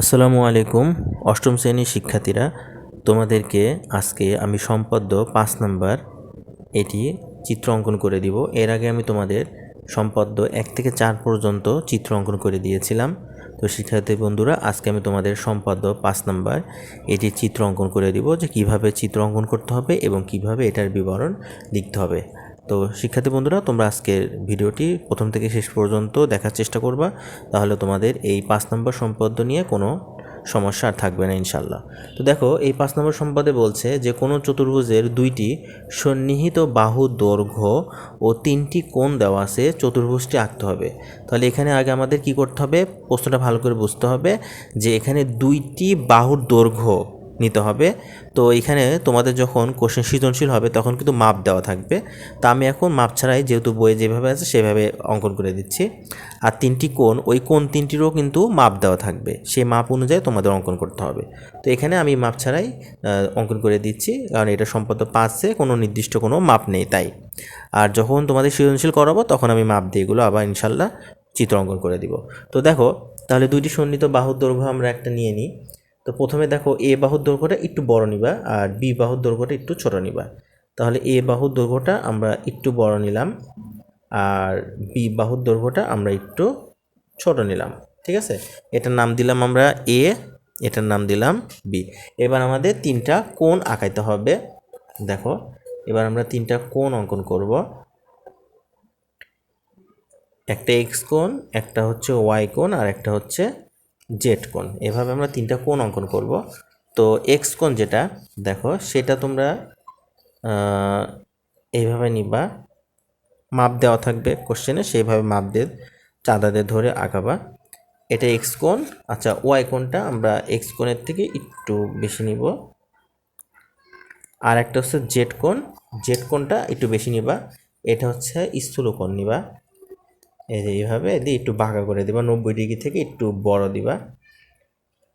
আসসালামু আলাইকুম, অষ্টম শ্রেণির শিক্ষার্থীরা, তোমাদেরকে আজকে আমি সম্পাদ্য পাঁচ নাম্বার এটি চিত্র অঙ্কন করে দিব। এর আগে আমি তোমাদের সম্পাদ্য এক থেকে চার পর্যন্ত চিত্র অঙ্কন করে দিয়েছিলাম। তো শিক্ষার্থী বন্ধুরা, আজকে আমি তোমাদের সম্পাদ্য পাঁচ নাম্বার এটি চিত্র অঙ্কন করে দিব যে কীভাবে চিত্র অঙ্কন করতে হবে এবং কীভাবে এটার বিবরণ লিখতে হবে। তো শিক্ষার্থী বন্ধুরা, তোমরা আজকের ভিডিওটি প্রথম থেকে শেষ পর্যন্ত দেখার চেষ্টা করবা। তাহলে তোমাদের এই পাঁচ নম্বর সম্পদ নিয়ে কোনো সমস্যা আর থাকবে না ইনশাল্লাহ তো দেখো, এই পাঁচ নম্বর সম্পদে বলছে যে, কোনো চতুর্ভুজের দুইটি সন্নিহিত বাহু দৈর্ঘ্য ও তিনটি কোণ দেওয়া আছে, চতুর্ভুজটি আঁকতে হবে। তাহলে এখানে আগে আমাদের কি করতে হবে? প্রশ্নটা ভালো করে বুঝতে হবে যে, এখানে দুইটি বাহুর দৈর্ঘ্য নিতে হবে। তো এখানে তোমাদের যখন কোশ্চেন সৃজনশীল হবে, তখন কিন্তু মাপ দেওয়া থাকবে। তা আমি এখন মাপ ছাড়াই যেহেতু বইয়ে যেভাবে আছে, সেভাবে অঙ্কন করে দিচ্ছি। আর তিনটি কোণ, ওই কোণ তিনটিরও কিন্তু মাপ দেওয়া থাকবে। সেই মাপ অনুযায়ী তোমাদের অঙ্কন করতে হবে। তো এখানে আমি মাপ ছাড়াই অঙ্কন করে দিচ্ছি। কারণ এটা সম্পদ পাঁচে, কোনো নির্দিষ্ট কোনো মাপ নেই তাই। আর যখন তোমাদের সৃজনশীল করাবো, তখন আমি মাপ দিয়ে এগুলো আবার ইনশাল্লাহ চিত্র অঙ্কন করে দিব। তো দেখো, তাহলে দুইটি সন্নিহিত বাহুর দৈর্ঘ্য আমরা একটা নিয়ে নিই। তো প্রথমে দেখো এ বাহুর দৈর্ঘ্যটা একটু বড় নিবা আর বি বাহুর দৈর্ঘ্যটা একটু ছোট নিবা। তাহলে এ বাহুর দৈর্ঘ্যটা আমরা একটু বড় নিলাম আর বি বাহুর দৈর্ঘ্যটা আমরা একটু ছোট নিলাম, ঠিক আছে? এটার নাম দিলাম আমরা এ, এটার নাম দিলাম বি। এবার আমাদের তিনটা কোণ আঁকাইতে হবে। দেখো, এবার আমরা তিনটা কোণ অঙ্কন করব। একটা এক্স কোণ, একটা হচ্ছে ওয়াই কোণ আর একটা হচ্ছে জেড কোণ। এভাবে আমরা তিনটা কোণ অঙ্কন করব। তো এক্স কোণ যেটা, দেখো সেটা তোমরা এইভাবে নিবা। মাপ দেওয়া থাকবে কোশ্চেনে সেইভাবে মাপ দিয়ে চাঁদাদের ধরে আঁকাবা। এটা এক্স কোণ। আচ্ছা ওয়াই কোণটা আমরা এক্স কোণের থেকে একটু বেশি নিব। আর একটা হচ্ছে জেড কোণ। জেড কোণটা একটু বেশি নিবা। এটা হচ্ছে স্থূল কোণ নিবা। এই যে এইভাবে দিয়ে একটু বাঁকা করে দিবা, নব্বই ডিগ্রি থেকে একটু বড় দিবা।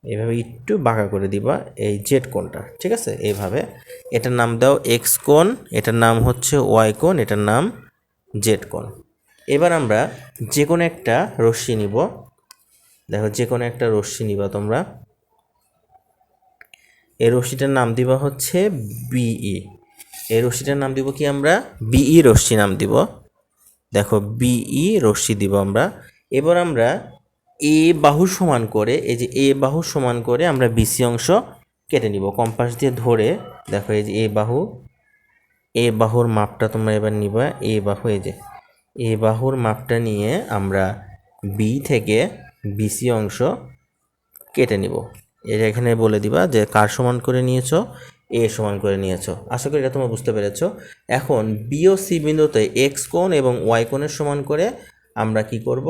এইভাবে একটু বাঁকা করে দিবা এই জেড কোনটা ঠিক আছে? এইভাবে। এটার নাম দাও এক্স কোন এটার নাম হচ্ছে ওয়াই কোন এটার নাম জেড কোন এবার আমরা যে কোনো একটা রশ্মি নিব। দেখো, যে কোনো একটা রশ্মি নিবা তোমরা। এই রশ্মিটার নাম দিবা হচ্ছে বিই এই রশ্মিটার নাম দিব কি আমরা? বিই রশ্মি নাম দিব। দেখো বিই রশ্মি দিব আমরা। এবার আমরা এ বাহু সমান করে, এই যে এ বাহু সমান করে আমরা বিসি অংশ কেটে নিব। কম্পাস দিয়ে ধরে দেখো এই যে এ বাহু, এ বাহুর মাপটা তোমরা এবার নিবা। এ বাহু, এই যে এ বাহুর মাপটা নিয়ে আমরা বি থেকে বিসি অংশ কেটে নিব। এটা এখানে বলে দিবা যে কার সমান করে নিয়েছো? এ সমান করে নিয়েছো। আশা করি এটা তোমরা বুঝতে পেরেছ। এখন বি ও সি বিন্দুতে এক্স কোণ এবং ওয়াই কোণের সমান করে আমরা কি করব?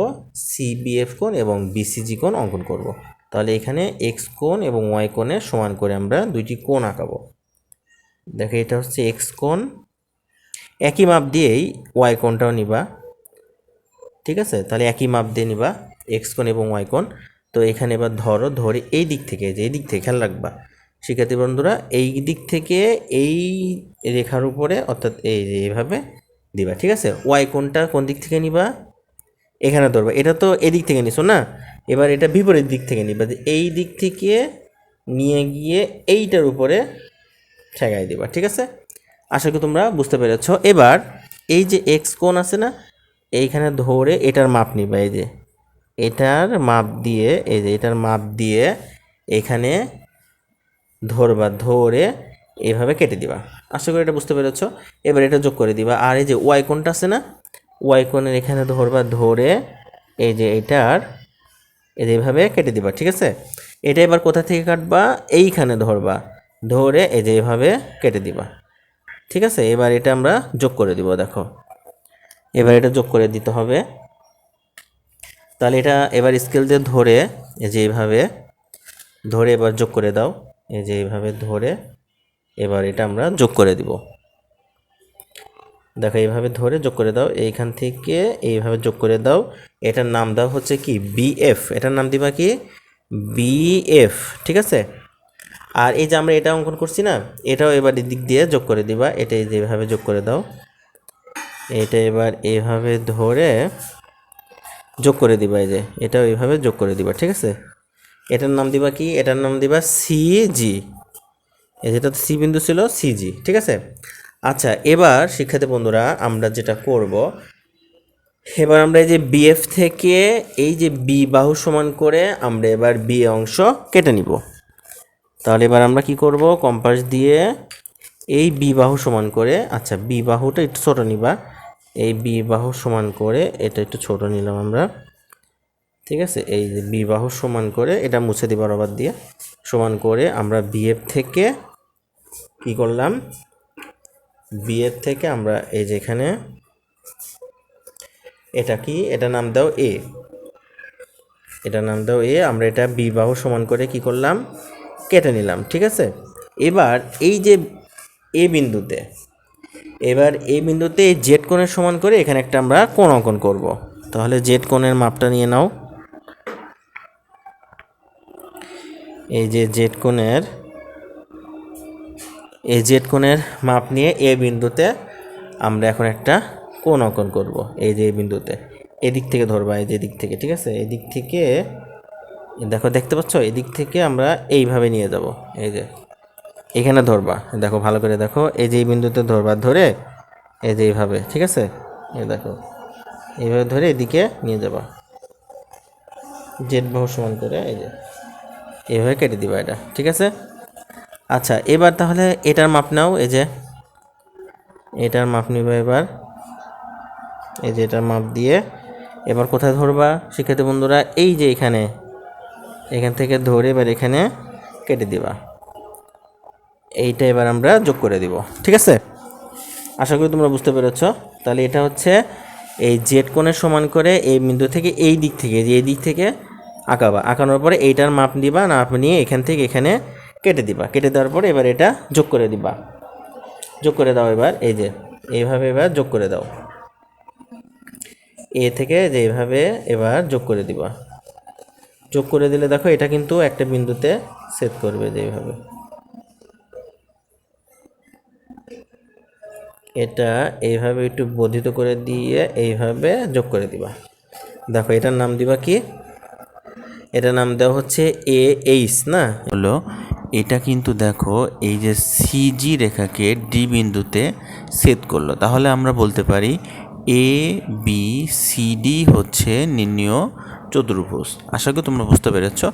সিবিএফ কোণ এবং বিসিজি কোণ অঙ্কন করব। তাহলে এখানে এক্স কোণ এবং ওয়াই কোণের সমান করে আমরা দুইটি কোণ আঁকাবো। দেখো, এটা হচ্ছে এক্স কোণ। একই মাপ দিয়েই ওয়াই কোণটাও নিবা। ঠিক আছে? তাহলে একই মাপ দিয়ে নিবা এক্স কোণ এবং ওয়াই কোণ। তো এখানে এবার ধরো, ধরে এই দিক থেকে যে এই দিক থেকে খেয়াল রাখবা। শিক্ষার্থী বন্ধুরা, এই দিক থেকে এই রেখার উপরে, অর্থাৎ এই এইভাবে দিবা, ঠিক আছে? ওয়াই কোনটা, কোন দিক থেকে নিবা? এখানে ধরবা। এটা তো এদিক থেকে নিছো না? এবার এটা বিপরীত দিক থেকে নিবা। এই দিক থেকে নিয়ে গিয়ে এইটার উপরে ঠেকাই দিবা, ঠিক আছে? আশা করি তোমরা বুঝতে পেরেছ। এবার এই যে এক্স কোণ আছে না, এইখানে ধরে এটার মাপ নিবা। এই যে এটার মাপ দিয়ে, এই যে এটার মাপ দিয়ে এখানে ধরবা, ধরে এইভাবে কেটে দিবা। আশা করি এটা বুঝতে পেরেছ। এবার এটা যোগ করে দিবা। আর এই যে ওয়াই কোণটা আছে না? ওয়াই এখানে ধরবা, ধরে এই যে এটার, এই যে এইভাবে কেটে দিবা, ঠিক আছে? এটা এবার কোথা থেকে কাটবা? এইখানে ধরবা। ধরে এই যে এইভাবে কেটে দিবা। ঠিক আছে? এবার এটা আমরা যোগ করে দিব, দেখো। এবার এটা যোগ করে দিতে হবে। তাহলে এটা এবার স্কেল দিয়ে ধরে এই যে এইভাবে ধরে এবার যোগ করে দাও। এই যে এইভাবে ধরে এবার এটা আমরা যোগ করে দিব। দেখো এইভাবে ধরে যোগ করে দাও, এইখান থেকে এইভাবে যোগ করে দাও। এটার নাম দাও হচ্ছে কি? বিএফ এটার নাম দিবা কি? বিএফ ঠিক আছে? আর এই যে আমরা এটা অঙ্কন করছি না, এটাও এবার এদিক দিয়ে যোগ করে দিবা। এটা এই যে এইভাবে যোগ করে দাও। এটা এবার এইভাবে ধরে যোগ করে দিবা এই যে। এটাও এইভাবে যোগ করে দিবা, ঠিক আছে? এটার নাম দিবা কি? এটার নাম দিবা সিজি যেটা সি বিন্দু ছিল সিজি ঠিক আছে? আচ্ছা এবার শিক্ষার্থী বন্ধুরা, আমরা যেটা করব, এবার আমরা এই যে বিএফ থেকে এই যে বি বাহু সমান করে আমরা এবার বি অংশ কেটে নিব। তাহলে এবার আমরা কি করব? কম্পাস দিয়ে এই বি বাহু সমান করে আচ্ছা বি বাহুটা একটু ছোটো নিবা। এই বি বাহু সমান করে এটা একটু ছোট নিলাম আমরা। ঠিক আছে? এই যে বি বাহু সমান করে এটা মুছে দিবার আবার দিয়ে সমান করে আমরা বিএফ থেকে কি করলাম? বিএফ থেকে আমরা এই যে এখানে এটা কি? এটা নাম দাও এ। এটা নাম দাও এ। আমরা এটা বিবাহ সমান করে কি করলাম? কেটে নিলাম, ঠিক আছে? এবার এই যে এ বিন্দুতে, এবার এই বিন্দুতে জেড কোণের সমান করে এখানে একটা আমরা কোণ অঙ্কন করব। তাহলে জেড কোণের মাপটা নিয়ে নাও। এই যে জেড কোণের, এই জেড কোণের মাপ নিয়ে এ বিন্দুতে আমরা এখন একটা কোণ অঙ্কন করব, এই যে এই বিন্দুতে। এদিক থেকে ধরবা, এই যে এদিক থেকে, ঠিক আছে? এদিক থেকে দেখো, দেখতে পাচ্ছ? এদিক থেকে আমরা এইভাবে নিয়ে যাব, এই যে। এখানে ধরবা, দেখো, ভালো করে দেখো। এই যে এই বিন্দুতে ধরবা, ধরে এই যে এইভাবে, ঠিক আছে? এই দেখো, এইভাবে ধরে এদিকে নিয়ে যাবা। জেড বাহু সমান করে, এই যে। এইভাবে কেটে দিবা এটা, ঠিক আছে? আচ্ছা এবার তাহলে এটার মাপ নাও, এই যে। এটার মাপ নিবা এবার। এই যে এটার মাপ দিয়ে এবার কোথায় ধরবা? শিক্ষার্থী বন্ধুরা, এই যে এখানে। এখান থেকে ধরে এবার এখানে কেটে দিবা। এইটা এবার আমরা যোগ করে দিব, ঠিক আছে? আশা করি তোমরা বুঝতে পেরেছ। তাহলে এটা হচ্ছে এই জেড কোণের সমান করে এই বিন্দু থেকে এই দিক থেকে এই দিক থেকে আঁকাবা। আঁকানোর পরে এইটার মাপ দিবা, মাপ নিয়ে এখান থেকে এখানে কেটে দিবা। কেটে দেওয়ার পরে এবার এটা যোগ করে দিবা। যোগ করে দাও এবার, এই যে, এইভাবে এবার যোগ করে দাও। এ থেকে যে এইভাবে এবার যোগ করে দিবা। যোগ করে দিলে দেখো এটা কিন্তু একটা বিন্দুতে সেট করবে যেভাবে। এটা এইভাবে একটু বর্ধিত করে দিয়ে এইভাবে যোগ করে দিবা। দেখো এটার নাম দিবা কি? এটার নাম দেওয়া হচ্ছে এ এইচ না? হলো, এটা কিন্তু দেখো, এই যে সিজি রেখাকে ডি বিন্দুতে সেট করল। তাহলে আমরা বলতে পারি এ বি সি ডি হচ্ছে নির্ণীয় চতুর্ভুজ। আশা করি তোমরা বুঝতে পেরেছ।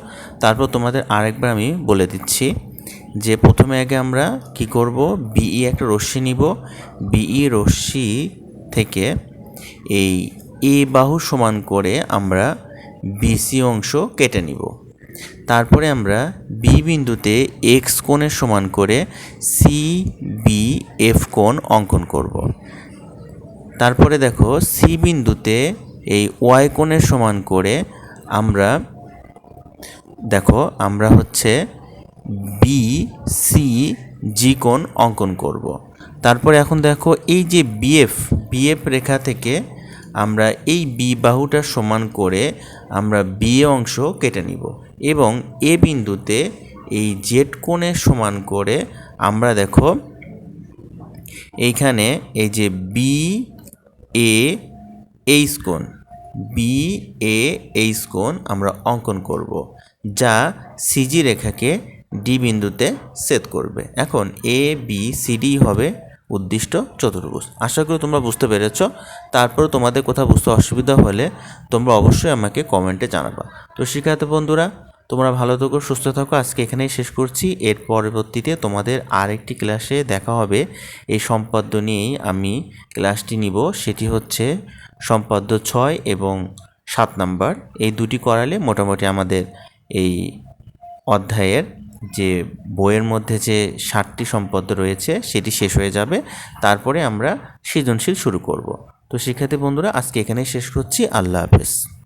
তারপর তোমাদের আরেকবার আমি বলে দিচ্ছি যে প্রথমে আগে আমরা কি করব? বিই একটা রশ্মি নিব। বিই রশ্মি থেকে এই এ বাহু সমান করে আমরা বিসি অংশ কেটে নিব। তারপরে আমরা বি বিন্দুতে এক্স কোণের সমান করে সি বি এফ কোণ অঙ্কন করব। তারপরে দেখো সি বিন্দুতে এই ওয়াই কোণের সমান করে আমরা, দেখো, আমরা হচ্ছে বি সি জি কোণ অঙ্কন করব। তারপরে এখন দেখো, এই যে বিএফ বিএফ রেখা থেকে আমরা এই বি বাহুটা সমান করে আমরা বি অংশ কেটে নিব। এবং এ বিন্দুতে এই জেড কোণের সমান করে আমরা দেখো, এইখানে এই যে বি এ এইচ কোণ, বি এ এইচ কোণ আমরা অঙ্কন করব, যা সিজি রেখাকে ডি বিন্দুতে সেট করবে। এখন এ, বি, সি, ডি হবে উদ্দিষ্ট চতুর্ভুজ। আশা করি তোমরা বুঝতে পেরেছ। তারপর তোমাদের কোথাও বুঝতে অসুবিধা হলে তোমরা অবশ্যই আমাকে কমেন্টে জানাবা। তো শিক্ষার্থী বন্ধুরা, তোমরা ভালো থাকো, সুস্থ থাকো। আজকে এখানেই শেষ করছি। এর পরবর্তীতে তোমাদের আরেকটি ক্লাসে দেখা হবে। এই সম্পাদ্য নিয়েই আমি ক্লাসটি নিব। সেটি হচ্ছে সম্পাদ্য ছয় এবং সাত নাম্বার। এই দুটি করালে মোটামুটি আমাদের এই অধ্যায়ের যে বইয়ের মধ্যে যে ষাটটি সম্পদ রয়েছে, সেটি শেষ হয়ে যাবে। তারপরে আমরা সৃজনশীল শুরু করব। তো শিক্ষার্থী বন্ধুরা, আজকে এখানেই শেষ করছি। আল্লাহ হাফেজ।